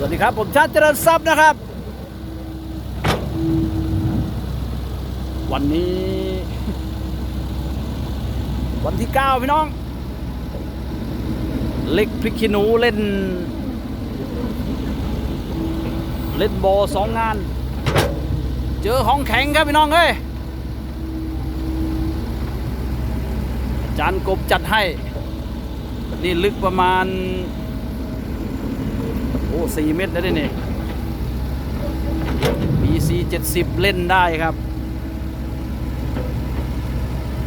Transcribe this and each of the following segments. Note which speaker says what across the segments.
Speaker 1: สวัสดีครับ ผมชาติเจริญทรัพย์นะครับ วันนี้ วันที่ 9 พี่น้อง เล็กพริกขี้หนูเล่น เล่นโบสองงาน เจอของแข็งครับพี่น้องเอ้ยอาจารย์กบจัดให้ นี่ลึกประมาณ โอ้สี่เมตรแล้วนี่ BC 70 เล่นได้ครับ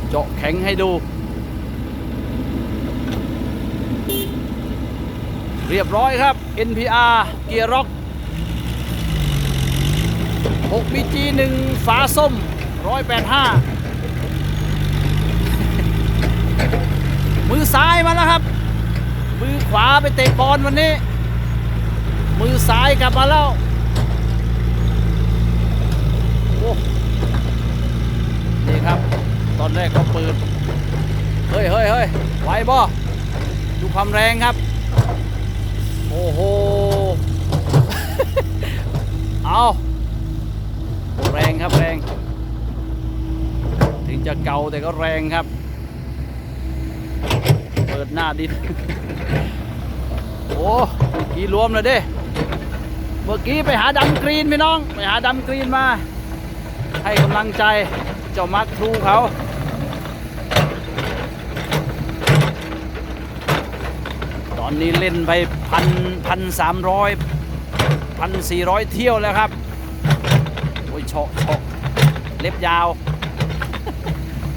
Speaker 1: เจาะแข็งให้ดู เรียบร้อยครับ NPR เกียร์ร็อก6 BG 1ฝาส้ม 185 มือซ้ายมาแล้วครับ มือขวาไปเตะบอลวันนี้ มือซ้ายกลับมาแล้วโอ้นี่ครับ ตอนแรกก็เปิดเฮ้ยเฮ้ยเฮ้ยไหวบ่ดูความแรงครับ โอ้โห เอาแรงครับแรง ถึงจะเก่าแต่ก็แรงครับ เปิดหน้าดินโอ้กี้รวมเลยเด้ เมื่อกี้ไปหาดำกรีนพี่น้อง ไปหาดำกรีนมา ให้กำลังใจเจ้ามักครูเขาตอนนี้เล่นไปพันพันสามร้อยพันสี่ร้อยเที่ยวแล้วครับ โอ้ยเฉาะเฉาะเล็บยาว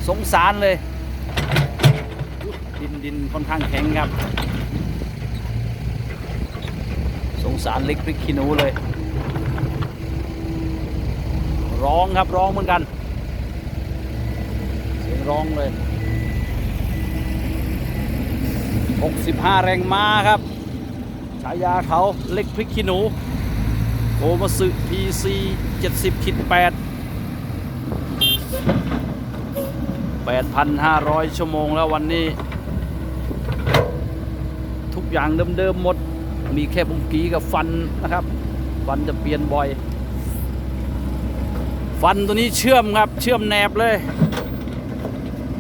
Speaker 1: สงสารเลย ดินดินค่อนข้างแข็งครับ ส งสารเล็กพริกขี้หนูเลย ร้องครับร้องเหมือนกัน เสียงร้องเลย 65 แรงม้าครับ ฉายาเขาเล็กพริกขี้หนูโอมาสึ PC 70 คิด 8 8,500 ชั่วโมงแล้ววันนี้ ทุกอย่างเดิมๆหมด มีแค่บุ้งกีกับฟันนะครับ ฟันจะเปลี่ยนบ่อย ฟันตัวนี้เชื่อมครับ เชื่อมแนบเลย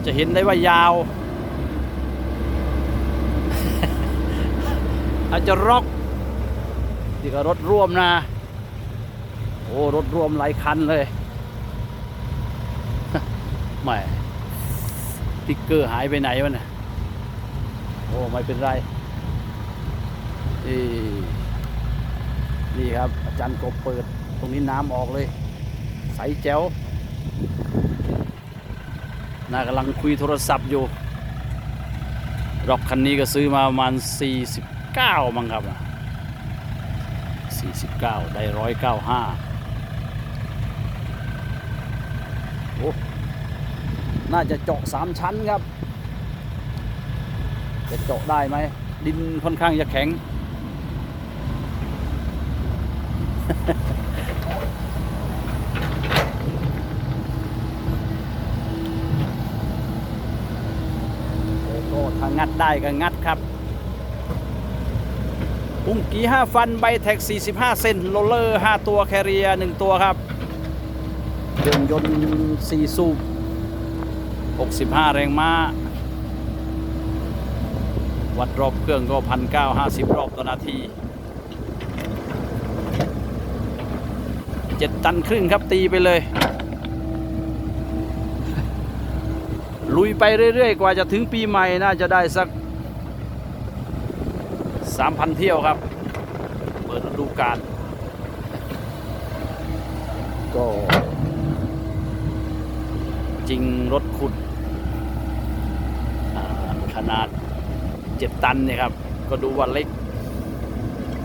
Speaker 1: จะเห็นได้ว่ายาว อาจจะร็อกนี่ก็รถร่วมนะ โอ้รถร่วมหลายคันเลยแหม่ติ๊กเกอร์หายไปไหนวะเนี่ยโอ้ ไม่เป็นไร นี่นี่ครับ อาจารย์กบเปิด ตรงนี้น้ำออกเลย ใสแจ๋วน่ากำลังคุยโทรศัพท์อยู่ รอกคันนี้ก็ซื้อมาประมาณ 49 มั้งครับ 49 ได้ 195 โอ้ น่าจะเจาะ 3 ชั้นครับ จะเจาะได้ไหม ดินค่อนข้างจะแข็ง ก็ถ้า งัดได้ก็งัดครับปุ้งกี5ฟันใบแท็ก 45 เซนโรลเลอร์ 5 ตัวแคเรีย1ตัวครับเครื่องยนต์4สูบ65 แรงม้า วัดรอบเครื่องก็พันเก้าห้าสิบรอบต่อนาทีเจ็ดตันครึ่งครับตีไปเลย ลุยไปเรื่อยๆ กว่าจะถึงปีใหม่น่าจะได้สัก 3,000 เที่ยวครับ เปิดฤดูกาลก็จริงรถขุดอ่าขนาด 7 ตันเนี่ยครับ ก็ดูว่าเล็ก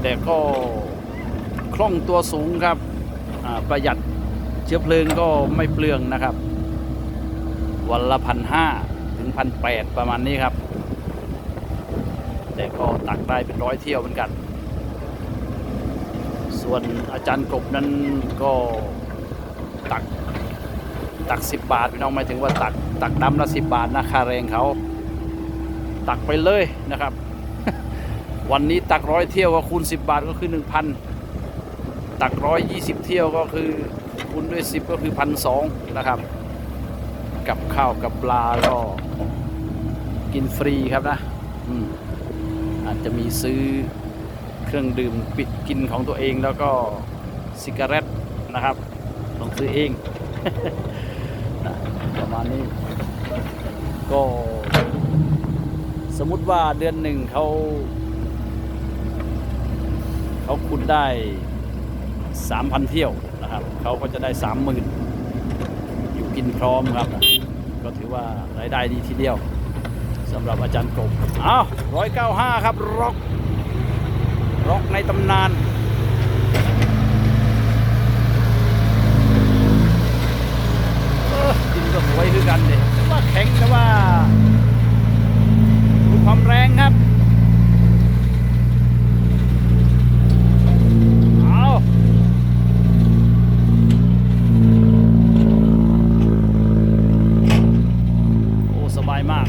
Speaker 1: แต่ก็คล่องตัวสูงครับประหยัดเชื้อเพลิงก็ไม่เปลืองนะครับ วันละพันห้าถึงพันแปดประมาณนี้ครับ แต่ก็ตักได้เป็นร้อยเที่ยวเหมือนกัน ส่วนอาจารย์กบนั้นก็ตักตักสิบบาทพี่น้องหมายถึงว่าตักตักดำละสิบบาทนะค่าแรงเขา ตักไปเลยนะครับ วันนี้ตักร้อยเที่ยวก็คูณ10บบาทก็คือ1,000ตักร้อยยี่สิบเที่ยวก็คือคูณด้วย10ก็คือพันสองนะครับ กับข้าวกับปลาก็กินฟรีครับนะอืมอาจจะมีซื้อเครื่องดื่มปิดกินของตัวเองแล้วก็ซิกาเรตนะครับต้องซื้อเองนะประมาณนี้ ก็สมมุติว่าเดือนหนึ่งเขาเขาคุณได้ 3,000 เที่ยวนะครับ เขาก็จะได้ 30,000 อยู่กินพร้อมครับ ก็ถือว่ารายได้ดีทีเดียวสำหรับอาจารย์กบอ้าว195 ครับร็อกร็อกในตำนาน เออดินก็สวยคือกันเลยว่าแข็งแต่ว่าดูความแรงครับ เอาโอ้ สบายมาก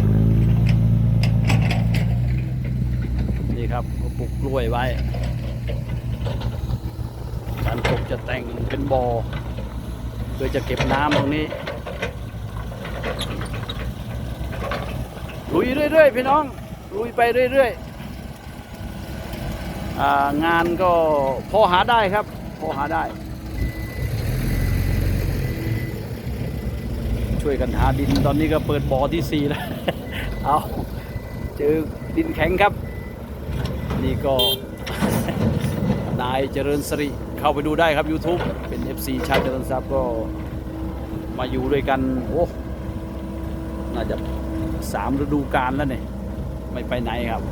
Speaker 1: นี่ครับก็ปลูกกล้วยไว้การปลูกจะแต่ งเป็นบอ่อเพื่อจะเก็บน้ำตรงนี้ลุยเรื่อยๆพี่น้องลุยไปเรื่อยๆงานก็พอหาได้ครับ พอหาได้ ช่วยกันหาดินตอนนี้ก็เปิดบ่อที่สี่แล้วเอาเจอดินแข็งครับ นี่ก็นายเจริญสริ เข้าไปดูได้ครับ YouTube เป็น FC ชาติเจริญทรัพย์ก็มาอยู่ด้วยกันโอ้น่าจะสามฤดูกาลแล้วเนี่ยไม่ไปไหนครับ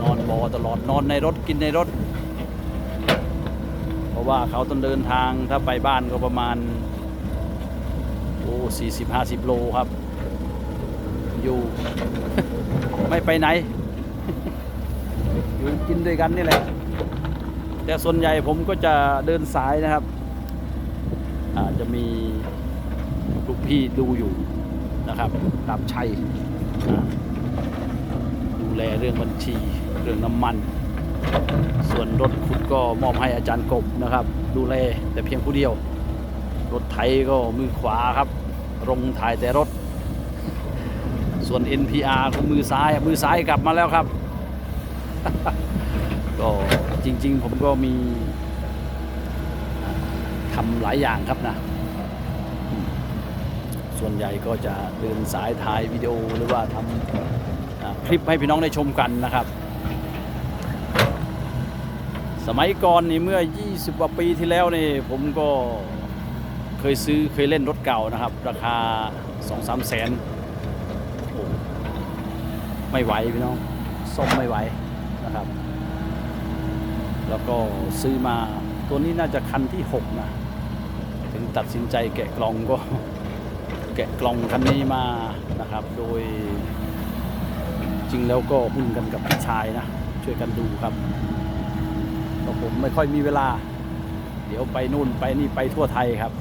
Speaker 1: นอนบอตลอดนอนในรถกินในรถ เพราะว่าเขาต้องเดินทางถ้าไปบ้านก็ประมาณโอ้สี่สิบห้าสิบโลครับ อยู่ไม่ไปไหน อยู่กินด้วยกันนี่แหละ แต่ส่วนใหญ่ผมก็จะเดินสายนะครับอาจจะมีลูกพี่ดูอยู่นะครับรับชัยดูแลเรื่องบัญชีเรื่องน้ำมัน ส่วนรถขุดก็มอบให้อาจารย์กบนะครับ ดูแลแต่เพียงผู้เดียว รถไถก็มือขวาครับ รงถ่ายแต่รถ ส่วน NPR ก็มือซ้ายมือซ้ายกลับมาแล้วครับ ก็ จริง ๆ ผมก็มีทำหลายอย่างครับนะ ส่วนใหญ่ก็จะเดินสายถ่ายวิดีโอหรือว่าทำคลิปให้พี่น้องได้ชมกันนะครับ สมัยก่อนนี่เมื่อ 20กว่าปีที่แล้วนี่ผมก็เคยซื้อเคยเล่นรถเก่านะครับ ราคา 2 3แสนไม่ไหวพี่น้องซ่อมไม่ไหวนะครับ แล้วก็ซื้อมาตัวนี้น่าจะคันที่ 6 นะ ถึงตัดสินใจแกะกล่องก็แกะกล่องคันนี้มานะครับ โดยจริงแล้วก็หุ้นกันกับพี่ชายนะ ช่วยกันดูครับเพราะผมไม่ค่อยมีเวลา เดี๋ยวไปนู่นไปนี่ไปทั่วไทยครับ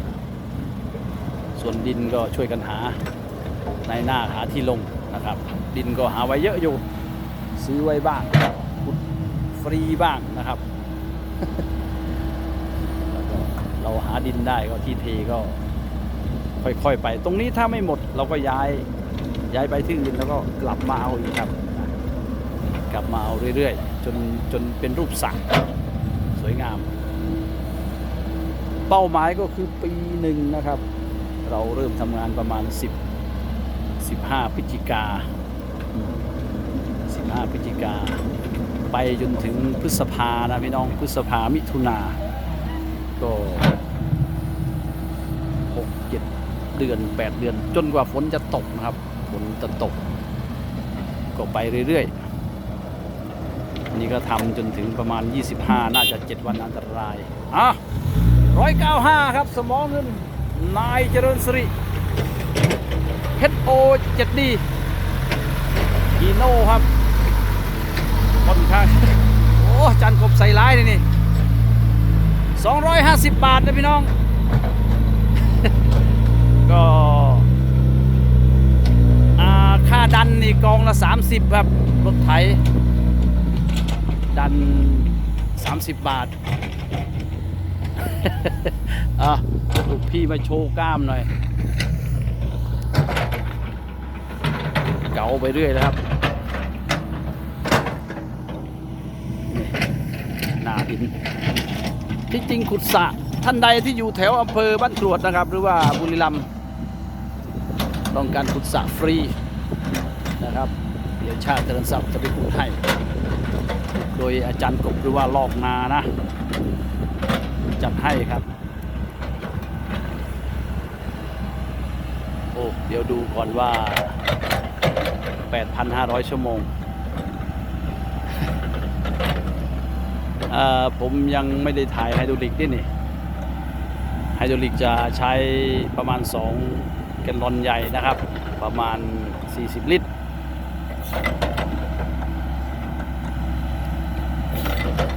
Speaker 1: ส่วนดินก็ช่วยกันหาในหน้าหาที่ลงนะครับ ดินก็หาไว้เยอะอยู่ ซื้อไว้บ้างขุดฟรีบ้างนะครับ เราหาดินได้ก็ที่เทก็ค่อยๆไป ตรงนี้ถ้าไม่หมดเราก็ย้ายย้ายไปที่อื่นแล้วก็กลับมาเอาอีกครับ กลับมาเอาเรื่อยๆ จนจนเป็นรูปสักสวยงาม เป้าหมายก็คือปีหนึ่งนะครับ เราเริ่มทำงานประมาณ 10 15พฤศจิกา15พฤศจิกา ไปจนถึงพฤษภานะพี่น้องพฤษภามิถุนาก็หกเจ็ดเดือนแปดเดือน จนกว่าฝนจะตกนะครับฝนจะตก ก็ไปเรื่อยๆอันนี้ก็ทำจนถึงประมาณ 25 น่าจะ 7 วันอันตรายอะ195ครับสมองเงินนายเจริญสิริ HO 7D ฮีโน่ครับ ค่อนข้างโอ้จันกบใส่ร้ายเลยนี่250บาทนะพี่น้อง ก็ค่าดันนี่กองละ 30 ครับ รถไถกัน 30 บาทอะลูกพี่มาโชว์กล้ามหน่อย เกาไปเรื่อยนะครับ หิน ที่จริงขุดสะท่านใดที่อยู่แถวอำเภอบ้านกรวดนะครับ หรือว่าบุรีรัมย์ต้องการขุดสะฟรีนะครับเดี๋ยวชาติเจริญทรัพย์จะไปขุดให้ โดยอาจารย์กบหรือว่าลอกนานะ จัดให้ครับ โอ้เดี๋ยวดูก่อนว่า 8,500 ชั่วโมง เอ่อ ผมยังไม่ได้ถ่ายไฮดรอลิกด้วยนี่ไฮดรอลิกจะใช้ประมาณ 2 แกลลอนใหญ่นะครับ ประมาณ 40 ลิตร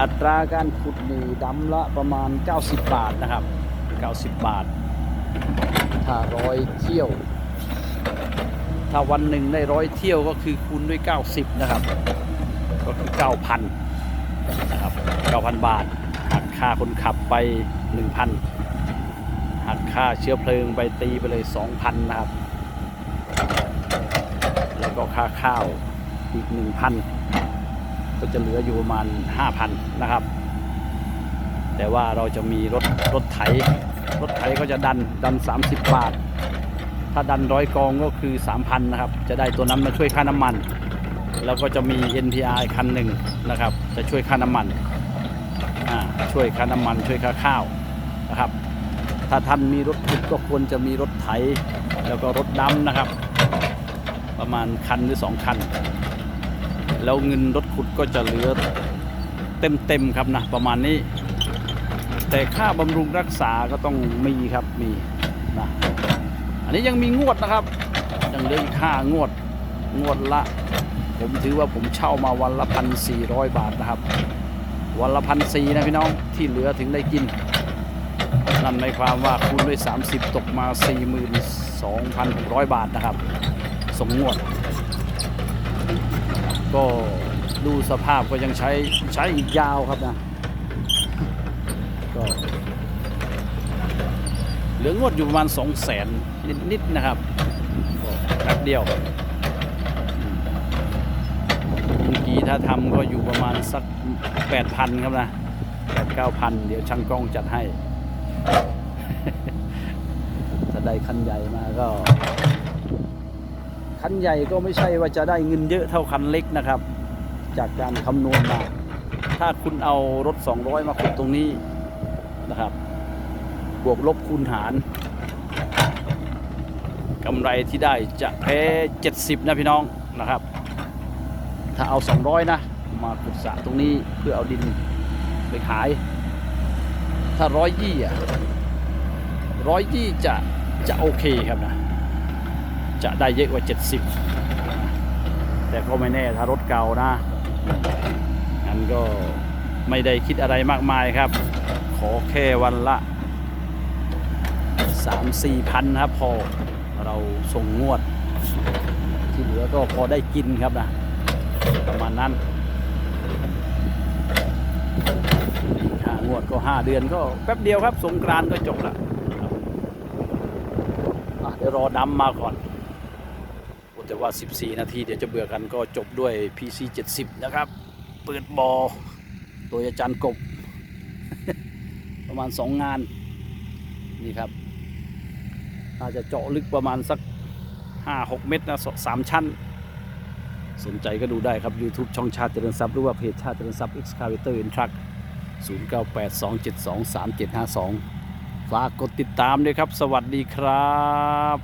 Speaker 1: อัตราการขุดนี่ดำละประมาณ 90 บาทนะครับ 90 บาท ถ้าร้อยเที่ยว ถ้าวันหนึ่งได้ร้อยเที่ยวก็คือคูณด้วย 90 นะครับ ก็คือ 9,000นะครับ 9,000 บาท หักค่าคนขับไป 1,000 หักค่าเชื้อเพลิงไปตีไปเลย 2,000 นะครับ แล้วก็ค่าข้าวอีก 1,000 ก็จะเหลืออยู่ประมาณ 5,000 นะครับ แต่ว่าเราจะมีรถรถไถ รถไถก็จะดันดัน 30 บาท ถ้าดันร้อยกองก็คือ 3,000 นะครับ จะได้ตัวนั้นมาช่วยค่าน้ำมันแล้วก็จะมี NPR คันหนึ่งนะครับ จะช่วยค่าน้ำมัน ช่วยค่าน้ำมันช่วยค่าข้าวนะครับ ถ้าท่านมีรถขุดก็ควรจะมีรถไถ แล้วก็รถดำนะครับ ประมาณคันหรือ2คัน แล้วเงินรถขุดก็จะเหลือเต็มๆครับนะประมาณนี้ แต่ค่าบำรุงรักษาก็ต้องมีครับมีนะอันนี้ยังมีงวดนะครับยังเหลืออีกค่างวดงวดละ ผมถือว่าผมเช่ามาวันละพันสี่ร้อยบาทนะครับ วันละพันสี่นะพี่น้องที่เหลือถึงได้กิน นั่นหมายความว่าคูณด้วย 30 ตกมา 42,600 บาทนะครับ สมงวด ก็ดูสภาพก็ยังใช้ใช้อีกยาวครับนะก็เหลืองวดอยู่ประมาณ 2 0 0แสนนิดๆนะครับแป๊บเดียว เมื่อกี้ถ้าทำก็อยู่ประมาณสัก 8,000 ครับนะ8 9,000 เดี๋ยวช่างกล้องจัดให้ ถ้าได้คันใหญ่มาก็ คันใหญ่ก็ไม่ใช่ว่าจะได้เงินเยอะเท่าคันเล็กนะครับ จากการคำนวณมา ถ้าคุณเอารถ 200 มาขุดตรงนี้นะครับ บวกลบคูณหารกำไรที่ได้จะแพ้ 70 นะพี่น้องนะครับ ถ้าเอา 200 นะ มาขุดสระตรงนี้เพื่อเอาดินไปขาย ถ้าร้อยยี่อะร้อยยี่จะจะโอเคครับนะ จะได้เยอะกว่า 70 แต่ก็ไม่แน่ถ้ารถเก่านะงั้นก็ไม่ได้คิดอะไรมากมายครับ ขอแค่วันละ 3-4 พันครับพอเราส่งงวด ที่เหลือก็พอได้กินครับนะ ประมาณนั้นห้างวดก็ห้าเดือนก็แป๊บเดียวครับ สงกรานก็จบละครับอะเดี๋ยวรอดำมาก่อนแต่ว่า 14 นาที เดี๋ยวจะเบื่อกันก็จบด้วย PC 70 นะครับ เปิดบอโดยอาจารย์กบ ประมาณ 2 งาน นี่ครับ น่าจะเจาะลึกประมาณสัก 5-6 เมตรนะสามชั้น สนใจก็ดูได้ครับ YouTube ช่องชาติเจริญทรัพย์หรือว่าเพจชาติเจริญทรัพย์ Excavator in Truck 0982723752 ฝากกดติดตามด้วยครับ สวัสดีครับ